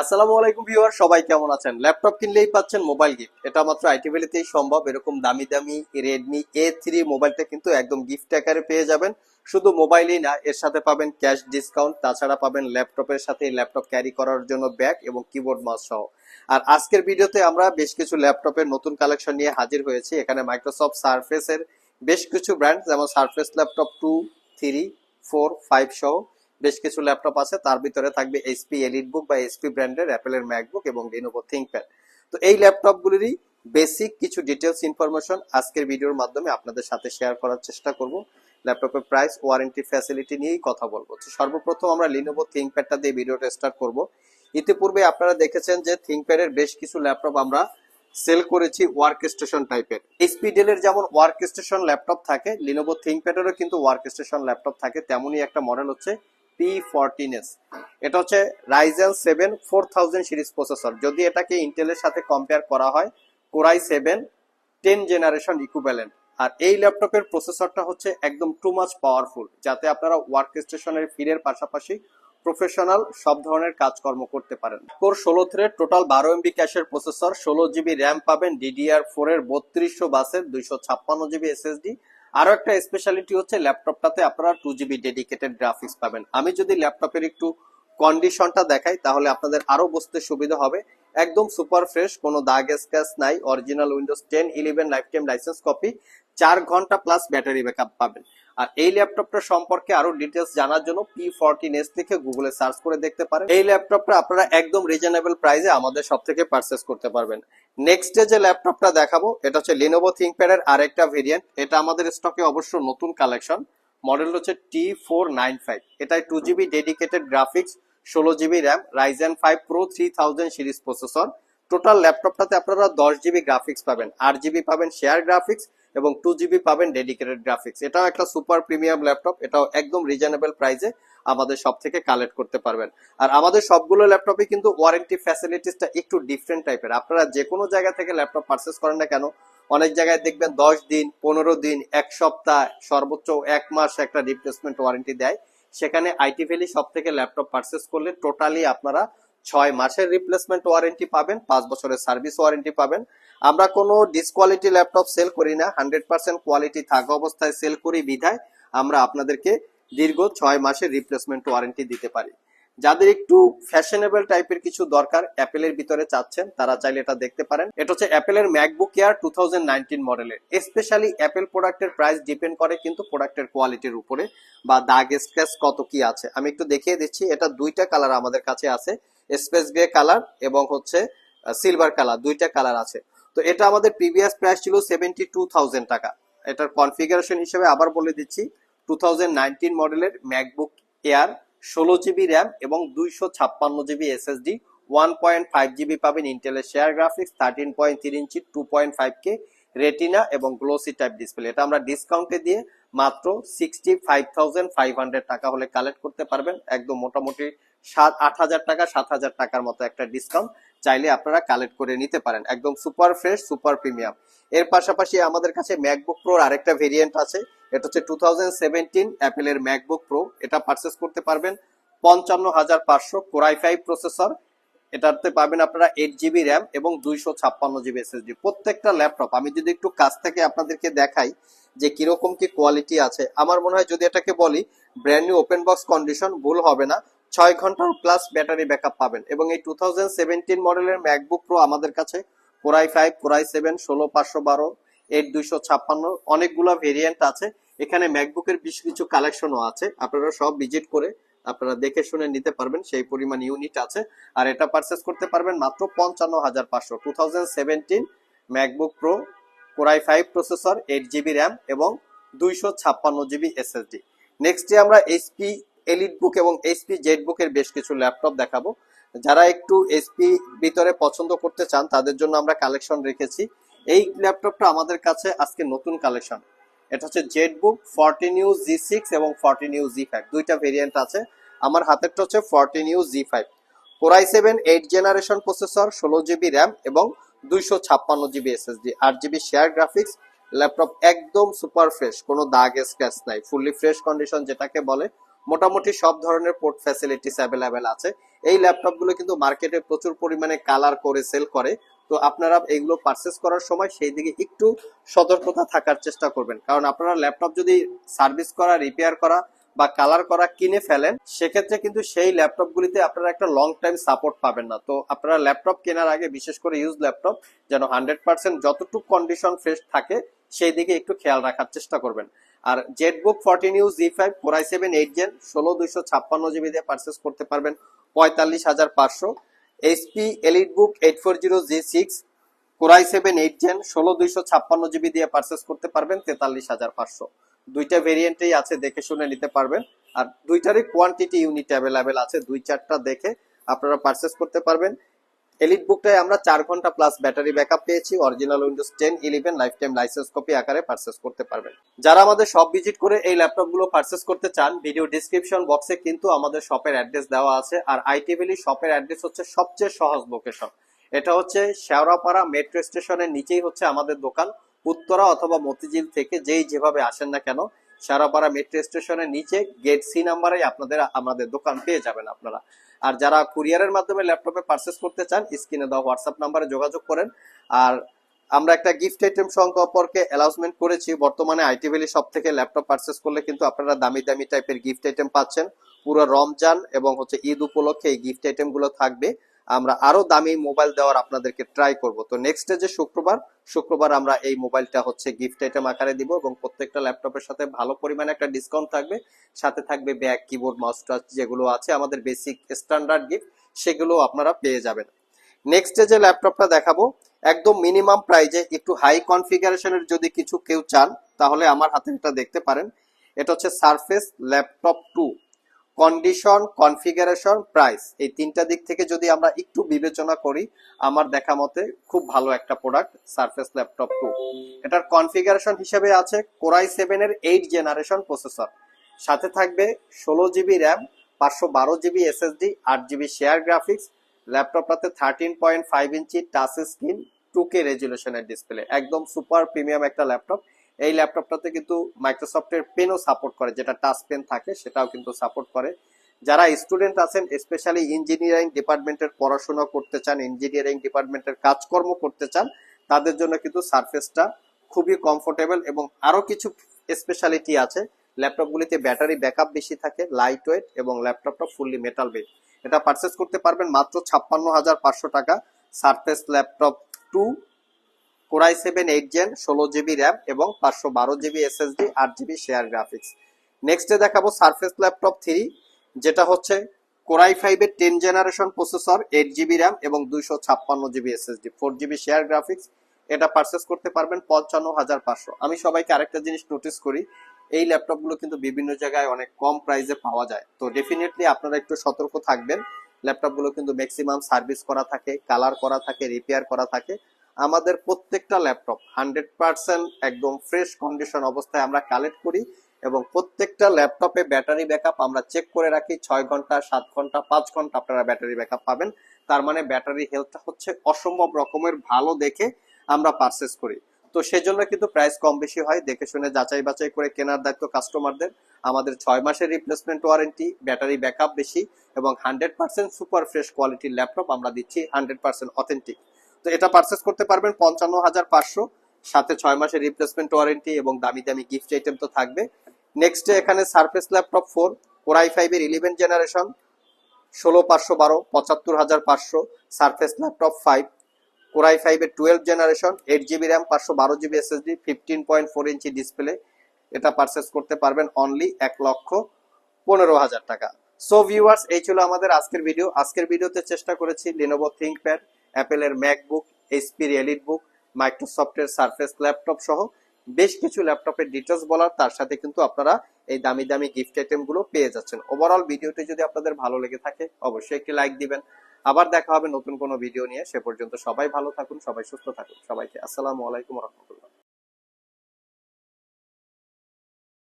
আসসালামু আলাইকুম ভিউয়ার, সবাই কেমন আছেন? ল্যাপটপ কিনলেই পাচ্ছেন মোবাইল গিফট। এটা মাত্র আইটি ভ্যালিতেই সম্ভব। এরকম দামি দামি রেডমি এ থ্রি মোবাইলটা কিন্তু একদম গিফট আকারে পেয়ে যাবেন। শুধু মোবাইলই না, এর সাথে পাবেন ক্যাশ ডিসকাউন্ট, তাছাড়া পাবেন ল্যাপটপের সাথে ল্যাপটপ ক্যারি করার জন্য ব্যাগ এবং কিবোর্ড মাউস সহ। আর আজকের ভিডিওতে আমরা বেশ কিছু ল্যাপটপের নতুন কালেকশন নিয়ে হাজির হয়েছি। এখানে মাইক্রোসফট সার্ফেসের বেশ কিছু ব্র্যান্ড, যেমন Surface laptop two three four five সহ বেশ কিছু ল্যাপটপ আছে, তার ভিতরে থাকবে এইচপি এলিট বুক বা এইচপি ব্র্যান্ডের অ্যাপেলের ম্যাকবুক এবং লিনোভো থিঙ্কপ্যাড তো এই ল্যাপটপগুলিরই বেসিক কিছু ডিটেলস ইনফরমেশন আজকের ভিডিওর মাধ্যমে আপনাদের সাথে শেয়ার করার চেষ্টা করব। ল্যাপটপের প্রাইস ওয়ারেন্টি ফ্যাসিলিটি নিয়েই কথা বলব। তো সর্বপ্রথম আমরা লিনোভো থিঙ্কপ্যাডটা দিয়ে ভিডিওটা স্টার্ট করব। ইতিপূর্বে আপনারা দেখেছেন যে থিঙ্কপ্যাডের বেশ কিছু ল্যাপটপ আমরা সেল করেছি ওয়ার্ক স্টেশন টাইপের এইচপি ডেলের যেমন ওয়ার্ক স্টেশন ল্যাপটপ থাকে লিনোভো থিঙ্কপ্যাডেরও কিন্তু ওয়ার্ক স্টেশন ল্যাপটপ থাকে, তেমনই একটা মডেল হচ্ছে এটা হচ্ছে Ryzen seven four series processor যদি এটাকে ইন্টেলের সাথে কম্পেয়ার করা হয় Core i seven ten generation equivalent আর এই ল্যাপটপের প্রসেসরটা হচ্ছে একদম টু মাচ পাওয়ারফুল যাতে আপনারা ওয়ার্ক স্টেশনের ফিরের পাশাপাশি প্রফেশনাল সব ধরনের কাজকর্ম করতে পারেন। কোর ষোলো থ্রেড টোটাল বারো এমবি ক্যাশের প্রসেসর ষোলো জিবি র্যাম পাবেন ডিডিআর ফোর এর বত্রিশশো বাসের দুইশো ছাপ্পান্ন জিবি এসএসডি আরও একটা স্পেশালিটি হচ্ছে ল্যাপটপটাতে আপনারা টু জিবি ডেডিকেটেড গ্রাফিক্স পাবেন। আমি যদি ল্যাপটপের একটু কন্ডিশনটা দেখাই, তাহলে আপনাদের আরও বুঝতে সুবিধা হবে। একদম সুপার ফ্রেশ কোনো দাগ স্ক্যাচ নাই original Windows ten eleven lifetime licence copy চার ঘণ্টা প্লাস ব্যাটারি ব্যাকআপ পাবেন। আর এই ল্যাপটপটা সম্পর্কে আরও ডিটেলস জানার জন্য পি ফোরটিন এস থেকে গুগলে সার্চ করে দেখতে পারেন। এই ল্যাপটপটা আপনারা একদম রিজনেবল প্রাইসে আমাদের সব থেকে পারচেস করতে পারবেন। নেক্সট ডে যে ল্যাপটপটা দেখাবো, এটা হচ্ছে লিনোভো থিঙ্কপ্যাড এর আরেকটা ভেরিয়েন্ট এটা আমাদের স্টকে অবশ্য নতুন কালেকশন মডেল হচ্ছে টি ফোর নাইন ফাইভ এটাই টু জিবি ডেডিকেটেড গ্রাফিক্স ষোলো GB RAM Ryzen five pro three thousand series processor total ল্যাপটপটাতে আপনারা দশ জিবি গ্রাফিক্স পাবেন, আট জিবি পাবেন শেয়ার গ্রাফিক্স এবং টু জিবি পাবেন ডেডিকেটেড গ্রাফিক্স এটাও একটা সুপার প্রিমিয়াম ল্যাপটপ এটাও একদম রিজনেবল প্রাইসে আমাদের সব থেকে কালেক্ট করতে পারবেন। আর আমাদের সবগুলো ল্যাপটপে কিন্তু ওয়ারেন্টি ফ্যাসিলিটিসটা একটু ডিফারেন্ট টাইপের আপনারা যে কোনো জায়গা থেকে ল্যাপটপ পারচেস করেন না কেন, অনেক জায়গায় দেখবেন দশ দিন, পনেরো দিন, এক সপ্তাহ, সর্বোচ্চ এক মাস একটা রিপ্লেসমেন্ট ওয়ারেন্টি দেয়। সেখানে আইটি ভ্যালি সব থেকে ল্যাপটপ পারচেস করলে টোটালি আপনারা ছয় মাসের রিপ্লেসমেন্ট ওয়ারেন্টি পাবেন, পাঁচ বছরের সার্ভিস ওয়ারেন্টি পাবেন। আমরা কোনো ডিসকোয়ালিটি ল্যাপটপ সেল করি না হান্ড্রেড পার্সেন্ট কোয়ালিটি থাকা অবস্থায় সেল করি বিধায় আমরা আপনাদেরকে দীর্ঘ ছয় মাসের রিপ্লেসমেন্ট ওয়ারেন্টি দিতে পারি। যাদের একটু ফ্যাশনেবল টাইপের কিছু দরকার অ্যাপেলের ভিতরে চাচ্ছেন, তারা চাইলে এটা দেখতে পারেন। এটা হচ্ছে অ্যাপেলের ম্যাকবুক এয়ার টু মডেলের স্পেশালি অ্যাপেল প্রোডাক্টের প্রাইস ডিপেন্ড করে কিন্তু প্রোডাক্টের কোয়ালিটির উপরে বা দাগ স্ক্র্যাচ কত কি আছে। আমি একটু দেখিয়ে দিচ্ছি, এটা দুইটা কালার আমাদের কাছে আছে। স্পেস গ্রে কালার এবং হচ্ছে সিলভার কালার দুইটা কালার আছে। তো এটা আমাদের প্রিভিয়াস প্রাইস ছিল সেভেন্টি টু থাউজেন্ড টাকা। এটার কনফিগারেশন হিসেবে আবার বলে দিচ্ছি টু মডেলের ম্যাকবুক এয়ার ষোলো জিবি র্যাম এবং দুইশো ছাপ্পান্ন GB SSD one point five GB পাবেন ইন্টেলের share graphics thirteen point three inch two point five K Retina এবং গ্লোসি টাইপ ডিসপ্লে এটা আমরা ডিসকাউন্টে দিয়ে মাত্র sixty five thousand five hundred টাকা হলে কালেক্ট করতে পারবেন। একদম মোটামুটি সাত, আট হাজার টাকা, সাত হাজার টাকার মতো একটা ডিসকাউন্ট চাইলে আপনারা কালেক্ট করে নিতে পারেন। একদম সুপার ফ্রেশ সুপার প্রিমিয়াম এর পাশাপাশি আমাদের কাছে ম্যাকবুক প্রোর আরেকটা ভেরিয়েন্ট আছে। এটা হচ্ছে টু থাউজেন্ড সেভেন্টিন অ্যাপেলের ম্যাকবুক প্রো এটা পারচেস করতে পারবেন পঞ্চান্ন হাজার পাঁচশো কোরাই ফাইভ প্রসেসর এটাতে পাবেন আপনারা এইট জিবি র্যাম এবং দুইশো ছাপ্পান্ন জিবি এসএসডি প্রত্যেকটা ল্যাপটপ আমি যদি একটু কাছ থেকে আপনাদেরকে দেখাই যে কীরকম কি কোয়ালিটি আছে, আমার মনে হয় যদি এটাকে বলি brand new open box condition ভুল হবে না। ছয় ঘণ্টার প্লাস ব্যাটারি ব্যাকআপ পাবেন এবং এই টু থাউজেন্ড সেভেন্টিন মডেলের ম্যাকবুক প্রো আমাদের কাছে কোরাই ফাইভ কোরাই সেভেন ষোলো, পাঁচশো বারো এইট দুইশো ছাপ্পান্ন অনেকগুলো ভেরিয়েন্ট আছে। এখানে ম্যাকবুকের বেশ কিছু কালেকশনও আছে। আপনারা সব ভিজিট করে আপনারা দেখে শুনে নিতে পারবেন সেই পরিমাণ ইউনিট আছে। আর এটা পারচেস করতে পারবেন মাত্র পঞ্চান্ন হাজার পাঁচশো। Two thousand seventeen MacBook Pro Core i five processor eight GB RAM এবং দুইশো ছাপ্পান্ন জিবি এসএসডি নেক্সটে আমরা এইচপি এলিট বুক এবং এইচপি জেড বুকের বেশ কিছু ল্যাপটপ দেখাবো। যারা একটু এইচপি ভিতরে পছন্দ করতে চান, তাদের জন্য আমরা কালেকশন রেখেছি। এই ল্যাপটপটা আমাদের কাছে আজকে নতুন কালেকশন। এটা হচ্ছে ZBook fourteen G six এবং ফর্টিন ইউ জি ফাইভ দুইটা ভেরিয়েন্ট আছে। আমার হাতেরটা হচ্ছে fourteen U G five Core i seven eight generation processor ষোলো জিবি র্যাম এবং দুইশো ছাপ্পান্ন জিবি এসএসডি আট জিবি শেয়ার গ্রাফিক্স ল্যাপটপ একদম সুপার ফ্রেশ কোনো দাগ স্ক্র্যাচ নাই ফুললি ফ্রেশ কন্ডিশন যেটাকে বলে। মোটামুটি সব ধরনের পোর্ট ফ্যাসিলিটিস অ্যাভেলেবেল আছে। এই ল্যাপটপগুলো কিন্তু মার্কেটে প্রচুর পরিমাণে কালার করে সেল করে। তো আপনারা এগুলো পারচেস করার সময় সেই দিকে একটু সতর্কতা থাকার চেষ্টা করবেন। কারণ আপনারা ল্যাপটপ যদি সার্ভিস করা রিপেয়ার করা বা কালার করা কিনে ফেলেন, সেক্ষেত্রে কিন্তু সেই ল্যাপটপগুলিতে আপনারা একটা লং টাইম সাপোর্ট পাবেন না। তো আপনারা ল্যাপটপ কেনার আগে বিশেষ করে ইউজ ল্যাপটপ যেন হান্ড্রেড পার্সেন্ট যতটুকু কন্ডিশন ফ্রেশ থাকে, সেই দিকে একটু খেয়াল রাখার চেষ্টা করবেন। আর ZBook fourteen U G five four I seven eight gen ষোলো দুইশো ছাপ্পান্ন জিবি দিয়ে পারচেস করতে পারবেন, পঁয়তাল্লিশ হাজার পাঁচশো। HP EliteBook eight four zero G six Core i seven eight gen ষোলো দুইশো ছাপ্পান্ন জিবি দিয়ে পারচেস করতে পারবেন, তেতাল্লিশ হাজার পাঁচশো। দুইটা ভেরিয়েন্টেই আছে, দেখে শুনে নিতে পারবেন। আর দুইটারই কোয়ান্টিটি ইউনিট অ্যাভেলেবেল আছে, দুই চারটা দেখে আপনারা পারচেস করতে পারবেন। এলিট বুকটায় আমরা চার ঘণ্টা প্লাস ব্যাটারি ব্যাকআপ পেয়েছি original Windows ten eleven lifetime licence copy আকারে পারচেস করতে পারবেন। যারা আমাদের শপ ভিজিট করে এই ল্যাপটপগুলো পারচেস করতে চান ভিডিও ডিসক্রিপশন বক্সে কিন্তু আমাদের শপের অ্যাড্রেস দেওয়া আছে, আর আইটি ভ্যালি শপের অ্যাড্রেস হচ্ছে সবচেয়ে সহজ লোকেশন এটা হচ্ছে শেওড়াপাড়া মেট্রো স্টেশনের নিচেই হচ্ছে আমাদের দোকান, উত্তরা অথবা মতিঝিল থেকে যেই যেভাবে আসেন না কেন, শেওড়াপাড়া মেট্রো স্টেশনের নিচে গেট সি নাম্বারে আপনাদের, আমাদের দোকান পেয়ে যাবেন আপনারা। আর যারা কুরিয়ারের মাধ্যমে ল্যাপটপে পারচেস করতে চান স্ক্রিনে দেওয়া হোয়াটসঅ্যাপ নাম্বারে যোগাযোগ করেন। আর আমরা একটা গিফট আইটেম সম্পর্কে অ্যালাউসমেন্ট করেছি। বর্তমানে আইটি ভ্যালি সব থেকে ল্যাপটপ পারচেস করলে কিন্তু আপনারা দামি দামি টাইপের গিফট আইটেম পাচ্ছেন। পুরো রমজান এবং হচ্ছে ঈদ উপলক্ষে এই গিফট আইটেমগুলো থাকবে। আমরা আরও দামি মোবাইল দেওয়ার আপনাদেরকে ট্রাই করব। তো নেক্সট যে শুক্রবার শুক্রবার আমরা এই মোবাইলটা হচ্ছে গিফট আইটেম আকারে দিব এবং প্রত্যেকটা ল্যাপটপের সাথে ভালো পরিমাণে একটা ডিসকাউন্ট থাকবে। সাথে থাকবে ব্যাগ কিবোর্ড মাউস টাচ যেগুলো আছে, আমাদের বেসিক স্ট্যান্ডার্ড গিফট সেগুলো আপনারা পেয়ে যাবেন। নেক্সট যে ল্যাপটপটা দেখাবো। একদম মিনিমাম প্রাইজে একটু হাই কনফিগারেশনের যদি কিছু কেউ চান, তাহলে আমার হাতে এটা দেখতে পারেন। এটা হচ্ছে Surface laptop two condition configuration price এই তিনটা দিক থেকে যদি আমরা একটু বিবেচনা করি, আমার দেখা মতে খুব ভালো একটা প্রোডাক্ট সারফেস ল্যাপটপ টু এটার কনফিগারেশন হিসেবে আছে কোরাই সেভেন এর এইট জেনারেশন প্রসেসর সাথে থাকবে ষোলো জিবি র্যাম পাঁচশো বারো জিবি এসএসডি আট GB share graphics ল্যাপটপটাতে thirteen point five inch touch screen two K রেজুলেশনের display একদম সুপার প্রিমিয়াম একটা ল্যাপটপ এই ল্যাপটপটাতে কিন্তু মাইক্রোসফটের পেনও সাপোর্ট করে, যেটা টাচ পেন থাকে, সেটাও কিন্তু সাপোর্ট করে। যারা স্টুডেন্ট আছেন স্পেশালি ইঞ্জিনিয়ারিং ডিপার্টমেন্টের পড়াশোনা করতে চান ইঞ্জিনিয়ারিং ডিপার্টমেন্টের কাজকর্ম করতে চান, তাদের জন্য কিন্তু সারফেসটা খুবই কমফোর্টেবল এবং আরও কিছু স্পেশালিটি আছে। ল্যাপটপগুলিতে ব্যাটারি ব্যাকআপ বেশি থাকে লাইট ওয়েট এবং ল্যাপটপটা ফুললি মেটাল বেড এটা পারচেস করতে পারবেন মাত্র ছাপ্পান্ন হাজার পাঁচশো টাকা। Surface laptop two Core i seven eight gen ষোলো জিবি র্যাম এবং পাঁচশো বারো জিবি এসএসডি আট জিবি শেয়ার গ্রাফিক্স নেক্সটে দেখাবো সারফেস ল্যাপটপ থ্রি যেটা হচ্ছে কোরাই ফাইভের ten generation processor eight GB RAM এবং দুইশো ছাপ্পান্ন GB SSD four GB share graphics এটা পারচেস করতে পারবেন পঞ্চান্ন হাজার পাঁচশো। আমি সবাইকে আরেকটা জিনিস নোটিস করি, এই ল্যাপটপগুলো কিন্তু বিভিন্ন জায়গায় অনেক কম প্রাইসে পাওয়া যায়। তো ডেফিনেটলি আপনারা একটু সতর্ক থাকবেন ল্যাপটপগুলো কিন্তু ম্যাক্সিমাম সার্ভিস করা থাকে কালার করা থাকে রিপেয়ার করা থাকে। আমাদের প্রত্যেকটা ল্যাপটপ হান্ড্রেড পার্সেন্ট একদম ফ্রেশ কন্ডিশন অবস্থায় আমরা কালেক্ট করি এবং প্রত্যেকটা ল্যাপটপে ব্যাটারি ব্যাকআপ আমরা চেক করে রাখি, ছয় ঘণ্টা, সাত ঘণ্টা, পাঁচ ঘণ্টা আপনারা ব্যাটারি ব্যাকআপ পাবেন। তার মানে ব্যাটারি হেলথটা হচ্ছে অসম্ভব রকমের ভালো দেখে আমরা পারচেস করি। তো সেজন্য কিন্তু প্রাইস কম বেশি হয়। দেখে শুনে যাচাই বাছাই করে কেনার দায়িত্ব কাস্টমারদের আমাদের ছয় মাসের রিপ্লেসমেন্ট ওয়ারেন্টি ব্যাটারি ব্যাকআপ বেশি এবং হান্ড্রেড পার্সেন্ট সুপার ফ্রেশ কোয়ালিটির ল্যাপটপ আমরা দিচ্ছি হান্ড্রেড পার্সেন্ট অথেন্টিক তো এটা পারচেস করতে পারবেন পঞ্চান্ন হাজার পাঁচশো, সাথে ছয় মাসের রিপ্লেসমেন্ট ওয়ারেন্টি এবং দামি দামি গিফট আইটেম তো থাকবে। নেক্সট এখানে Surface laptop four Core i ফাইভের ইলেভেন জেনারেশন ষোলো পাঁচশো বারো, পঁচাত্তর হাজার পাঁচশো Surface laptop five Core i ফাইভের twelve generation eight GB RAM পাঁচশো বারো GB SSD fifteen point four inch display এটা পারচেস করতে পারবেন অনলি এক লক্ষ পনেরো হাজার টাকা। সো ভিউয়ার্স এই ছিল আমাদের আজকের ভিডিও আজকের ভিডিওতে চেষ্টা করেছি লিনোভো থিঙ্কপ্যাড অ্যাপেলের ম্যাকবুক, এইচপির এলিট বুক, মাইক্রোসফটের সারফেস ল্যাপটপ সহ বেশ কিছু ল্যাপটপের ডিটেলস বলার, তার সাথে কিন্তু আপনারা এই দামি দামি গিফট আইটেমগুলো পেয়ে যাচ্ছেন। ওভারঅল ভিডিওটি যদি আপনাদের ভালো লেগে থাকে, অবশ্যই একটি লাইক দিবেন। আবার দেখা হবে নতুন কোনো ভিডিও নিয়ে। সে পর্যন্ত সবাই ভালো থাকুন, সবাই সুস্থ থাকুন। সবাইকে আসসালামু আলাইকুম রহমতুল্লাহ।